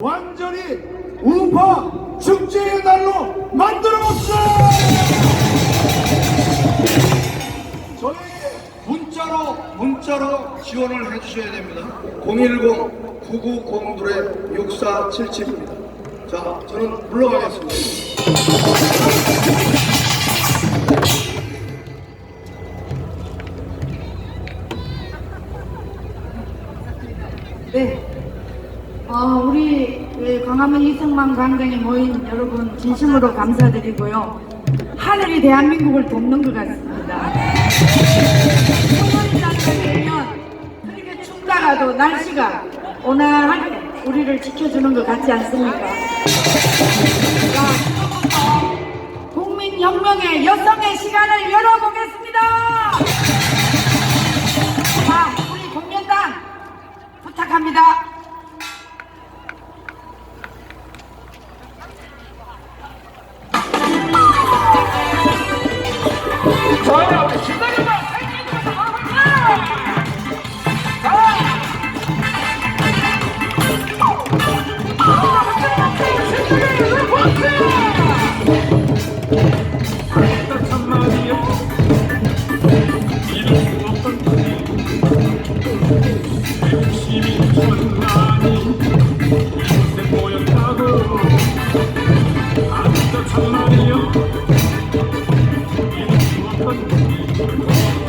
완전히 우파 축제의 날로 만들어봅시다! 저에게 문자로 문자로 지원을 해주셔야 됩니다. 010-9902-6477입니다. 자, 저는 물러가겠습니다. 네. 어, 우리 그 광화문 이승만 광장에 모인 여러분 진심으로 감사드리고요. 하늘이 대한민국을 돕는 것 같습니다. 오늘 장면이면 그렇게 춥다가도 날씨가 온화하게 우리를 지켜주는 것 같지 않습니까? 국민혁명의 여성의 시간을 열어보겠습니다. 자, 우리 공연단 부탁합니다. Thank you.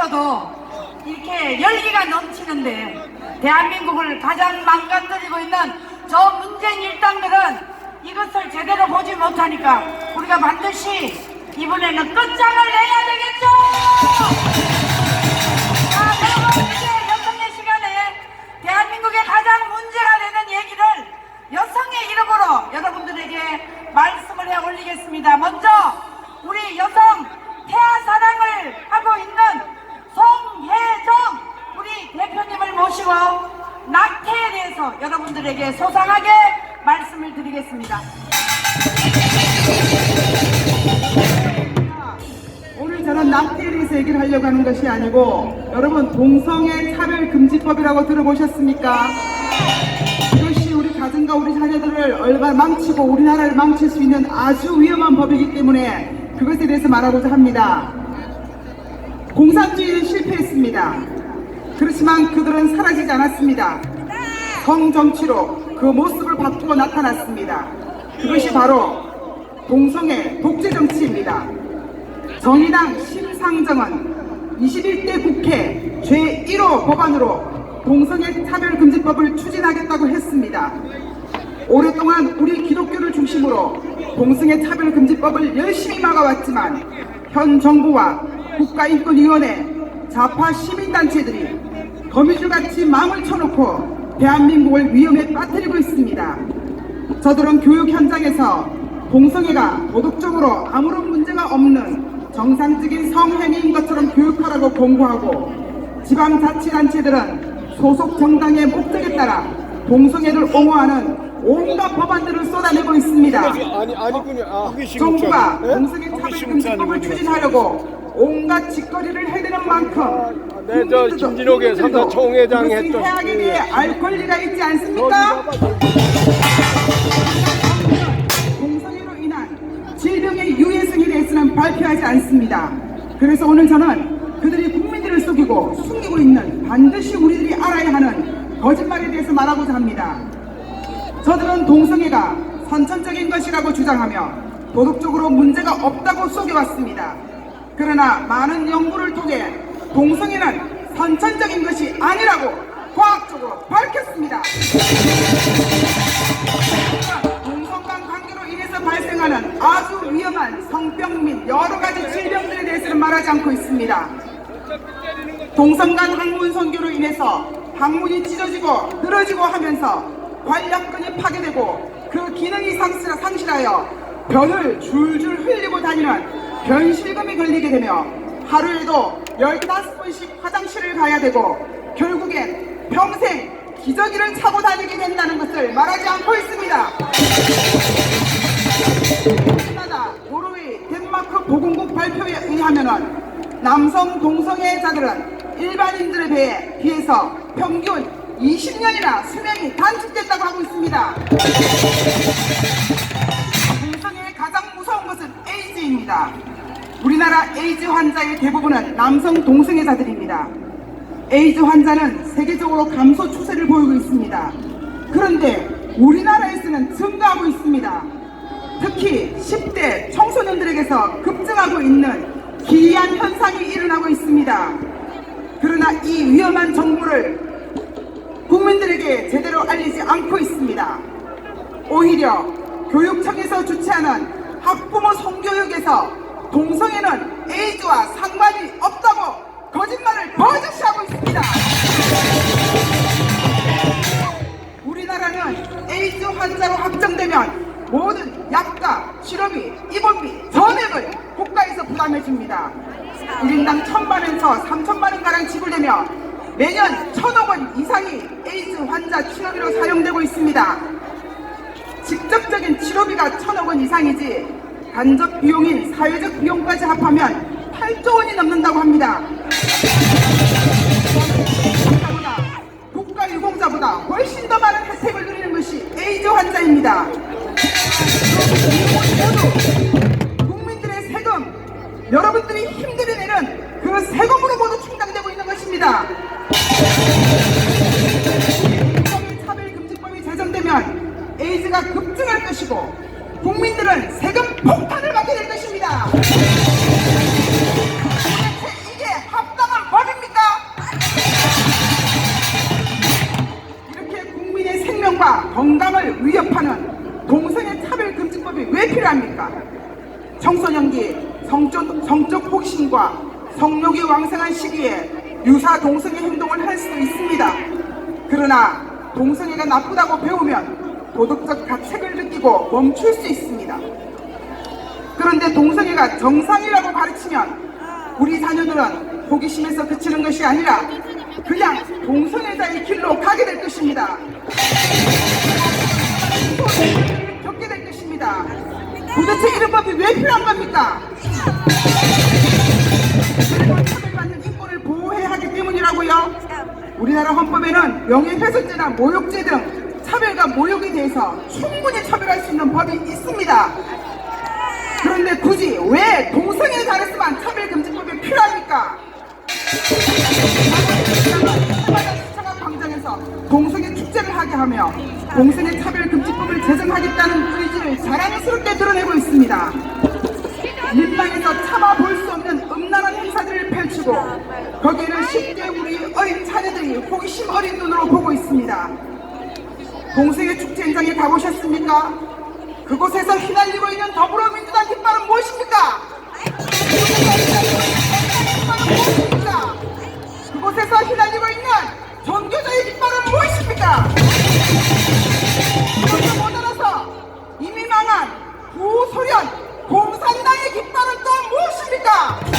앞에서 이렇게 열기가 넘치는데 대한민국을 가장 망가뜨리고 있는 저 문재인 일당들은 이것을 제대로 보지 못하니까 우리가 반드시 이번에는 끝장을 내야 되겠죠! 아, 여러분 이제 여성의 시간에 대한민국의 가장 문제가 되는 얘기를 여성의 이름으로 여러분들에게 말씀을 해 올리겠습니다. 먼저 우리 여성 태아 사랑을 하고 있는 송혜정 우리 대표님을 모시고 낙태에 대해서 여러분들에게 소상하게 말씀을 드리겠습니다. 오늘 저는 낙태에 대해서 얘기를 하려고 하는 것이 아니고 여러분 동성애 차별 금지법이라고 들어보셨습니까? 이것이 우리 가정과 우리 자녀들을 얼마나 망치고 우리나라를 망칠 수 있는 아주 위험한 법이기 때문에 그것에 대해서 말하고자 합니다. 공산주의는 실패했습니다. 그렇지만 그들은 사라지지 않았습니다. 성정치로 그 모습을 바꾸고 나타났습니다. 그것이 바로 동성애 독재 정치입니다. 정의당 심상정은 21대 국회 제1호 법안으로 동성애 차별금지법을 추진하겠다고 했습니다. 오랫동안 우리 기독교를 중심으로 동성애 차별금지법을 열심히 막아왔지만 현 정부와 국가인권위원회, 좌파 시민단체들이 거미줄같이 마음을 쳐놓고 대한민국을 위험에 빠뜨리고 있습니다. 저들은 교육 현장에서 동성애가 도덕적으로 아무런 문제가 없는 정상적인 성행위인 것처럼 교육하라고 권고하고 지방자치단체들은 소속 정당의 목적에 따라 동성애를 옹호하는 온갖 법안들을 쏟아내고 있습니다. 아니 아니군요. 아, 정부가 네? 동성애 차별 금지법을 추진하려고 온갖 짓거리를 해대는 만큼 네, 저 김진옥의 삼사 총회장 했던 해악에 대해 예. 알 권리가 있지 않습니까? 동성애로 인한 질병의 유해성에 대해서는 발표하지 않습니다. 그래서 오늘 저는 그들이 국민들을 속이고 숨기고 있는 반드시 우리들이 알아야 하는 거짓말에 대해서 말하고자 합니다. 저들은 동성애가 선천적인 것이라고 주장하며 도덕적으로 문제가 없다고 속여왔습니다. 그러나 많은 연구를 통해 동성애는 선천적인 것이 아니라고 과학적으로 밝혔습니다. 동성간 관계로 인해서 발생하는 아주 위험한 성병 및 여러 가지 질병들에 대해서는 말하지 않고 있습니다. 동성간 항문 선교로 인해서 항문이 찢어지고 늘어지고 하면서 관략근이 파괴되고 그 기능이 상실, 상실하여 변을 줄줄 흘리고 다니는 변실금이 걸리게 되며 하루에도 15번씩 화장실을 가야 되고 결국엔 평생 기저귀를 차고 다니게 된다는 것을 말하지 않고 있습니다. 캐나다, 노르웨이, 덴마크 보건국 발표에 의하면은 남성 동성애자들은 일반인들에 비해, 비해서 평균 20년이나 수명이 단축됐다고 하고 있습니다. 에이즈입니다. 우리나라 에이즈 환자의 대부분은 남성 동성애자들입니다. 에이즈 환자는 세계적으로 감소 추세를 보이고 있습니다. 그런데 우리나라에서는 증가하고 있습니다. 특히 10대 청소년들에게서 급증하고 있는 기이한 현상이 일어나고 있습니다. 그러나 이 위험한 정보를 국민들에게 제대로 알리지 않고 있습니다. 오히려 교육청에서 주최하는 학부모 성교육에서 동성애는 에이즈와 상관이 없다고 거짓말을 버젓이 하고 있습니다. 우리나라는 에이즈 환자로 확정되면 모든 약과 치료비, 입원비, 전액을 국가에서 부담해 줍니다. 1인당 1천만원에서 3천만 원가량 지불되며 매년 천억 원 이상이 에이즈 환자 치료비로 사용되고 있습니다. 직접적인 치료비가 천억 원 이상이지 간접 비용인 사회적 비용까지 합하면 8조 원이 넘는다고 합니다. 국가 유공자보다 훨씬 더 많은 혜택을 누리는 것이 에이즈 환자입니다. 모두 동성애가 나쁘다고 배우면 도덕적 가책을 느끼고 멈출 수 있습니다. 그런데 동성애가 정상이라고 가르치면 우리 자녀들은 호기심에서 그치는 것이 아니라 그냥 동성애자의 길로 가게 될 것입니다. 겪게 될 것입니다. 도대체 이런 법이 왜 필요한 겁니까? 차별받는 인권을 보호해야 하기 때문이라고요. 우리나라 헌법에는 명예훼손죄나 모욕죄 등 차별과 모욕에 대해서 충분히 처벌할 수 있는 법이 있습니다. 그런데 굳이 왜 동성애에 관해서만 차별금지법이 필요합니까? 수차가 광장에서 동성애 축제를 하게 하며 동성애 차별금지법을 제정하겠다는 의지를 자랑스럽게 드러내고 있습니다. 민방에서 참아 볼 수 없는 펼치고 거기에는 쉽게 우리 어린 자녀들이 호기심 어린 눈으로 보고 있습니다. 동성애 축제 현장에 가보셨습니까? 그곳에서 휘날리고 있는 더불어민주당 깃발은 무엇입니까? 그곳에서 휘날리고 있는 종교자의 깃발은 무엇입니까? 못 알아서 이미 망한 구소련 공산당의 깃발은 또 무엇입니까?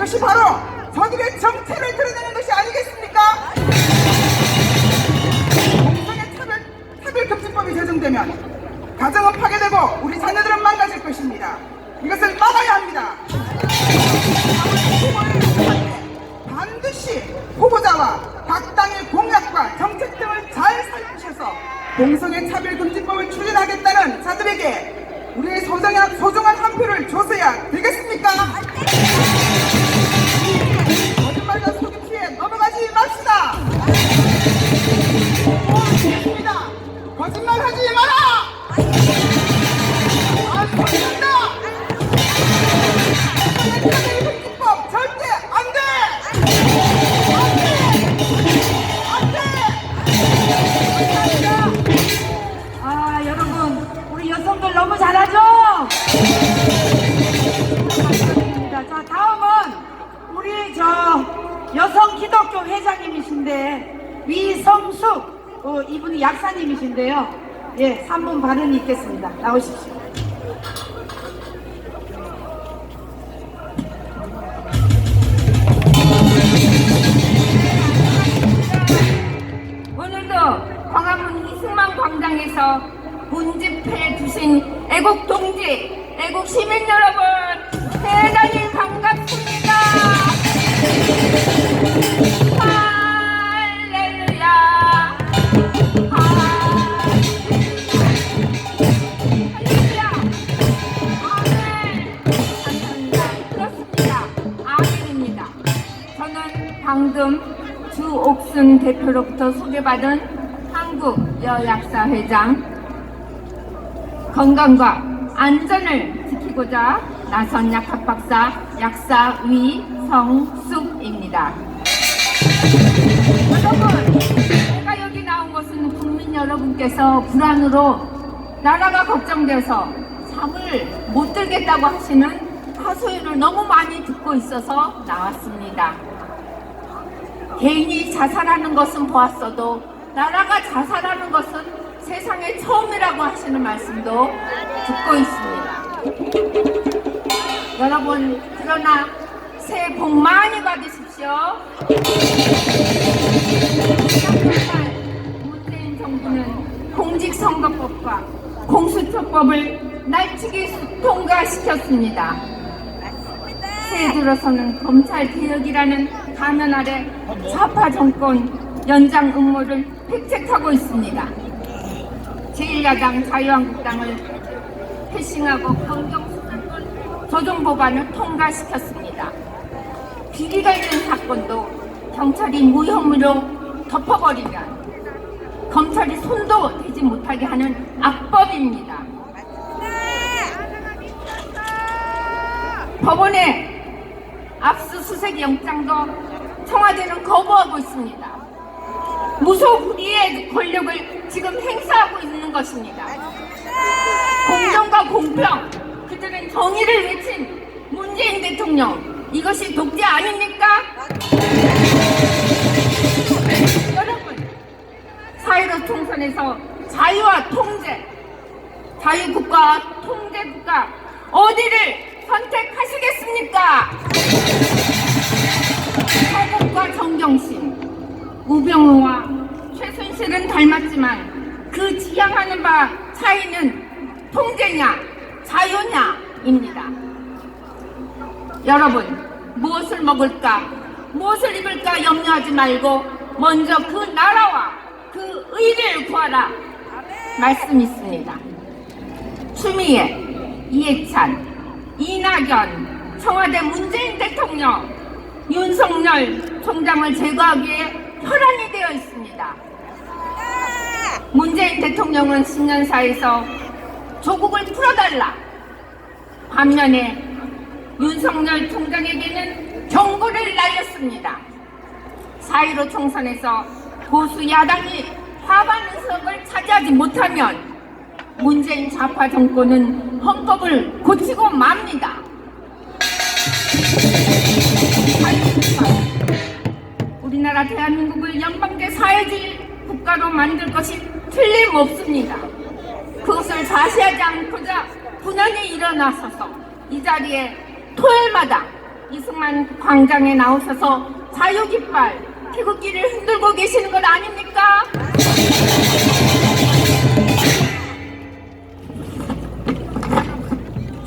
이것이 바로 저들의 정체를 드러내는 것이 아니겠습니까? 공성의 차별, 차별금지법이 제정되면 가정은 파괴되고 우리 자녀들은 망가질 것입니다. 이것을 막아야 합니다. 반드시 후보자와 각 당의 공약과 정책 등을 잘 살피셔서 공성의 차별금지법을 추진하겠다 예, 3분 발언이 있겠습니다. 나오십시오. 오늘도 광화문 이승만 광장에서 문집해 주신 애국 동지, 애국 시민 여러분 대단히 반갑습니다. 방금 주옥순 대표로부터 소개받은 한국 여약사 회장 건강과 안전을 지키고자 나선 약학박사 약사 위성숙입니다. 여러분, 제가 여기 나온 것은 국민 여러분께서 불안으로 나라가 걱정돼서 잠을 못 들겠다고 하시는 하소연을 너무 많이 듣고 있어서 나왔습니다. 개인이 자살하는 것은 보았어도 나라가 자살하는 것은 세상에 처음이라고 하시는 말씀도 듣고 있습니다. 여러분, 그러나 새해 복 많이 받으십시오. 문재인 정부는 공직선거법과 공수처법을 날치기 통과시켰습니다. 새해 들어서는 검찰 개혁이라는 가면 아래 좌파 정권 연장 음모를 획책하고 있습니다. 제1야당 자유한국당을 패싱하고 강경수사권 조정 법안을 통과시켰습니다. 비리가 있는 사건도 경찰이 무혐의로 덮어버리면 검찰이 손도 대지 못하게 하는 악법입니다. 법원의 압수수색 영장도 청와대는 거부하고 있습니다. 무소불위의 권력을 지금 행사하고 있는 것입니다. 공정과 공평, 그들은 정의를 외친 문재인 대통령, 이것이 독재 아닙니까? 여러분, 사회로 총선에서 자유와 통제, 자유국가와 통제국가, 어디를 선택하시겠습니까? 서국과 정경심, 우병우와 최순실은 닮았지만 그 지향하는 바 차이는 통제냐, 자유냐입니다. 여러분, 무엇을 먹을까, 무엇을 입을까 염려하지 말고 먼저 그 나라와 그 의를 구하라. 말씀 있습니다. 추미애, 이해찬, 이낙연, 청와대 문재인 대통령, 윤석열 총장을 제거하기 위해 혈안이 되어 있습니다. 문재인 대통령은 10년사에서 조국을 풀어달라. 반면에 윤석열 총장에게는 경고를 날렸습니다. 4.15 총선에서 보수 야당이 과반 의석을 차지하지 못하면 문재인 좌파 정권은 헌법을 고치고 맙니다. 우리나라 대한민국을 연방제 사회주의 국가로 만들 것이 틀림없습니다. 그것을 자세하지 않고자 분연히 일어나서서 이 자리에 토요일마다 이승만 광장에 나오셔서 자유깃발 태극기를 흔들고 계시는 것 아닙니까?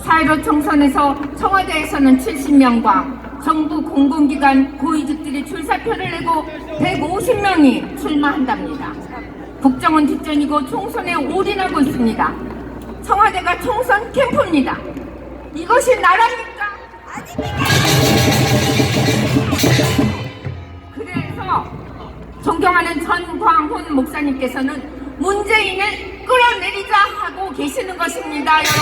사이로 총선에서 청와대에서는 70명과 정부 공공기관 고위직들이 출사표를 내고 150명이 출마한답니다. 국정은 뒷전이고 총선에 올인하고 있습니다. 청와대가 총선 캠프입니다. 이것이 나라입니까? 그래서 존경하는 전광훈 목사님께서는 문재인을 끌어내리자 하고 계시는 것입니다, 여러분.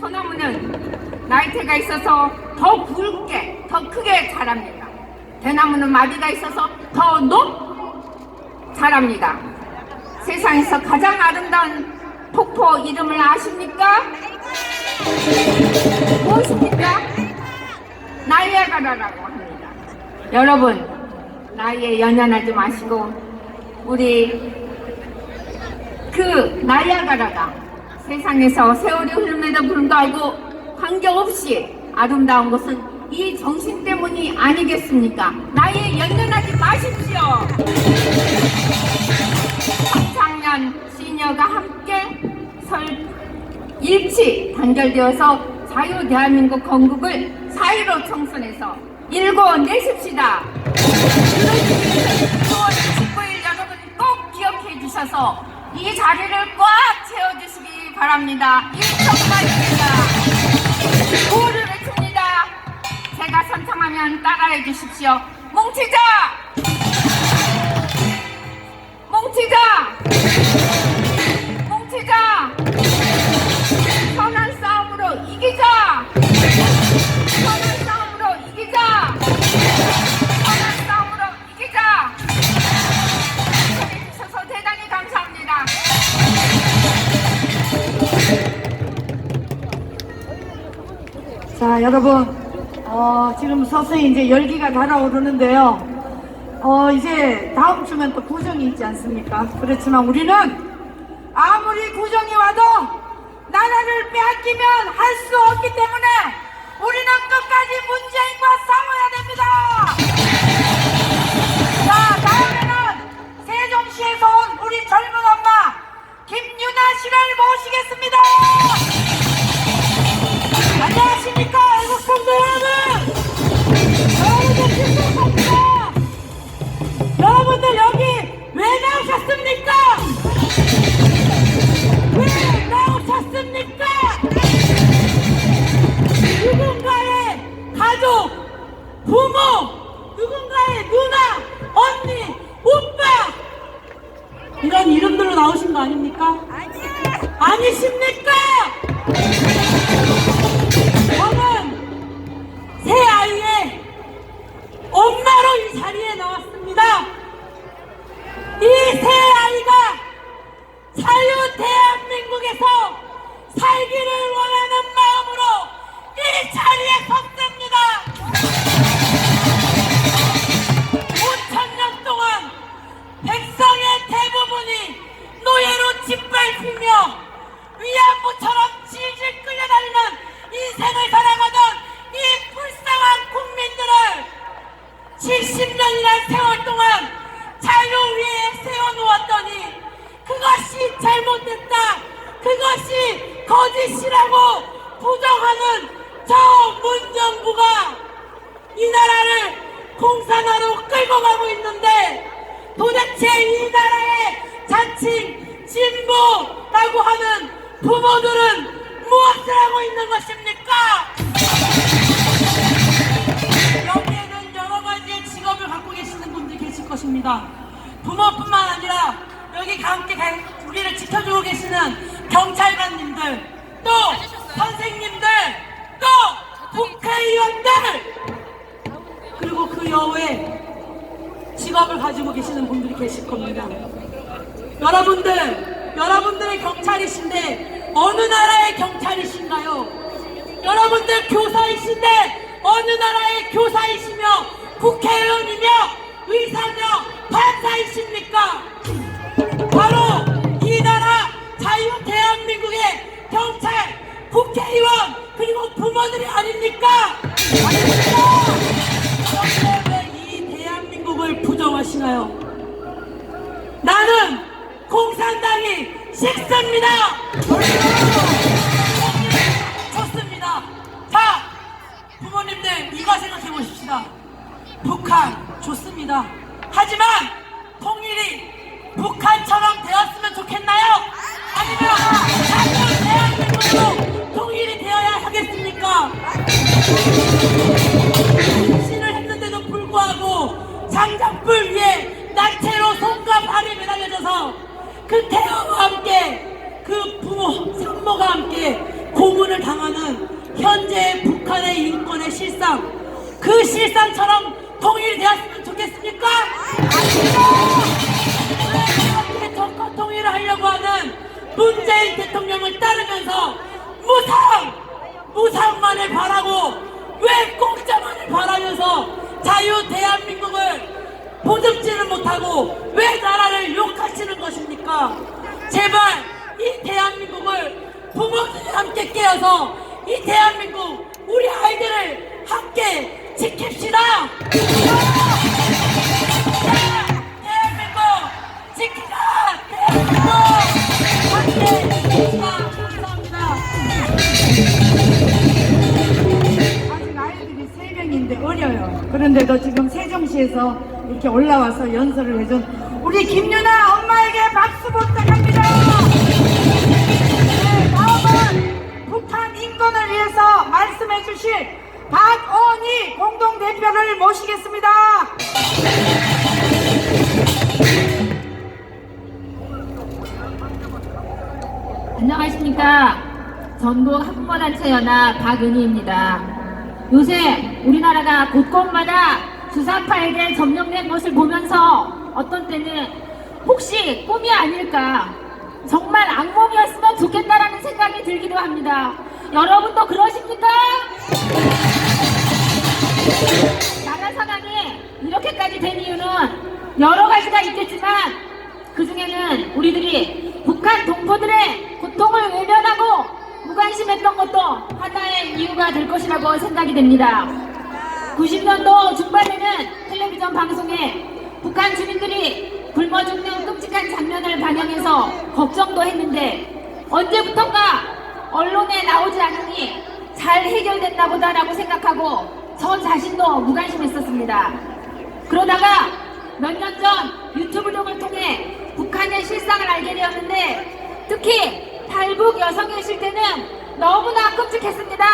소나무는 나이테가 있어서 더 굵게, 더 크게 자랍니다. 대나무는 마디가 있어서 더 높 자랍니다. 세상에서 가장 아름다운 폭포 이름을 아십니까? 무엇입니까? 나이아가라라고 합니다. 여러분, 나이에 연연하지 마시고, 우리 그 나이아가라가 세상에서 세월이 흐름에도 불구하고 관계없이 아름다운 것은 이 정신 때문이 아니겠습니까? 나이에 연연하지 마십시오. 청년 시니어가 함께 설 일치 단결되어서 자유 대한민국 건국을 4.15 총선에서 일궈 내십시다. 그러기 9월 29일 여러분 꼭 기억해 주셔서 이 자리를 꽉 채워주시기 바랍니다. 1천만입니다. 제가 선창하면 따라해 주십시오. 뭉치자! 뭉치자! 뭉치자! 선한 싸움으로 이기자! 선한 싸움으로 이기자! 선한 싸움으로 이기자! 해주셔서 대단히 감사합니다. 자, 여러분, 어, 지금 서서히 이제 열기가 달아오르는데요. 어, 이제 다음 주면 또 구정이 있지 않습니까? 그렇지만 우리는 아무리 구정이 와도 나라를 빼앗기면 할 수 없기 때문에 우리는 끝까지 문재인 부모들은 무엇을 하고 있는 것입니까? 여기에는 여러 가지의 직업을 갖고 계시는 분들이 계실 것입니다. 부모뿐만 아니라 여기 함께 가- 우리를 지켜주고 계시는 경찰관님들, 또 선생님들, 또 국회의원들, 그리고 그 여외에 직업을 가지고 계시는 분들이 계실 겁니다. 여러분들, 여러분들의 경찰이신데 어느 나라의 경찰이신가요? 여러분들 교사이신데 어느 나라의 교사이시며 국회의원이며 의사며 판사이십니까? 바로 이 나라 자유 대한민국의 경찰, 국회의원 그리고 부모들이 아닙니까? 아닙니까? 그런데 왜이 대한민국을 부정하시나요? 나는 공산당이 싫습니다. 좋습니다. 자, 부모님들 이거 생각해 보십시다. 북한 좋습니다. 하지만 통일이 북한처럼 되었으면 좋겠나요? 아니면 자꾸 대한민국으로 통일이 되어야 하겠습니까? 신을 했는데도 불구하고 장작불 위에 나체로 손과 발이 매달려져서 그 태아와 함께 그 부모, 산모가 함께 고문을 당하는 현재의 북한의 인권의 실상 그 실상처럼 통일이 되었으면 좋겠습니까? 이렇게 정권 통일을 하려고 하는 문재인 대통령을 따르면서 무상! 무상만을 바라고 왜 공짜만을 바라면서 자유 대한민국을 보듬지는 못하고 왜 것입니까? 제발 이 대한민국을 부모들이 함께 깨어서 이 대한민국 우리 아이들을 함께 지킵시다. 대한민국 지키자. 대한민국 함께 지키자. 감사합니다. 아직 아이들이 세 명인데 어려요. 그런데도 지금 세종시에서 이렇게 올라와서 연설을 해준 우리 김유나 엄마에게 박수 부탁합니다. 네, 다음은 북한 인권을 위해서 말씀해 주실 박원희 공동대표를 모시겠습니다. 안녕하십니까. 전국 학부모단체연합 박은희입니다. 요새 우리나라가 곳곳마다 주사파에게 점령된 것을 보면서 어떤 때는 혹시 꿈이 아닐까 정말 악몽이었으면 좋겠다라는 생각이 들기도 합니다. 여러분도 그러십니까? 나라 상황이 이렇게까지 된 이유는 여러 가지가 있겠지만 그 중에는 우리들이 북한 동포들의 고통을 외면하고 무관심했던 것도 하나의 이유가 될 것이라고 생각이 됩니다. 90년도 중반에는 텔레비전 방송에 북한 주민들이 굶어 죽는 끔찍한 장면을 반영해서 걱정도 했는데 언제부턴가 언론에 나오지 않으니 잘 해결됐나 보다라고 생각하고 저 자신도 무관심했었습니다. 그러다가 몇 년 전 유튜브 등을 통해 북한의 실상을 알게 되었는데 특히 탈북 여성의 실태는 너무나 끔찍했습니다.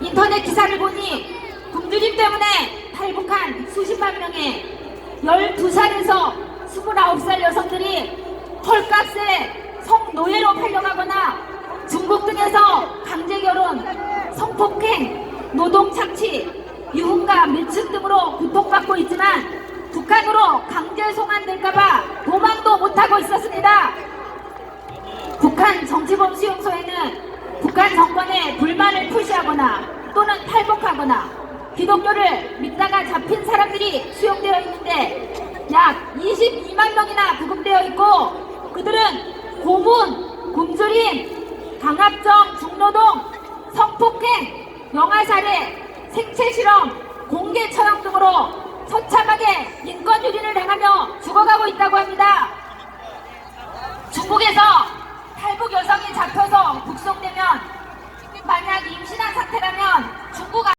인터넷 기사를 보니 굶주림 때문에 탈북한 수십만 명의 12살에서 29살 여성들이 헐값에 성노예로 팔려가거나 중국 등에서 강제결혼, 성폭행, 노동착취, 유흥가 매춘 등으로 고통받고 있지만 북한으로 강제 송환될까봐 도망도 못하고 있었습니다. 북한 정치범 수용소에는 북한 정권에 불만을 표시하거나 또는 탈북하거나 기독교를 믿다가 잡힌 사람들이 수용되어 있는데 약 22만 명이나 구금되어 있고 그들은 고문, 굶주림, 강압적 중노동, 성폭행, 영아살해, 생체실험, 공개 처형 등으로 처참하게 인권 유린을 당하며 죽어가고 있다고 합니다. 중국에서 탈북 여성이 잡혀서 북송되면 만약 임신한 상태라면 중국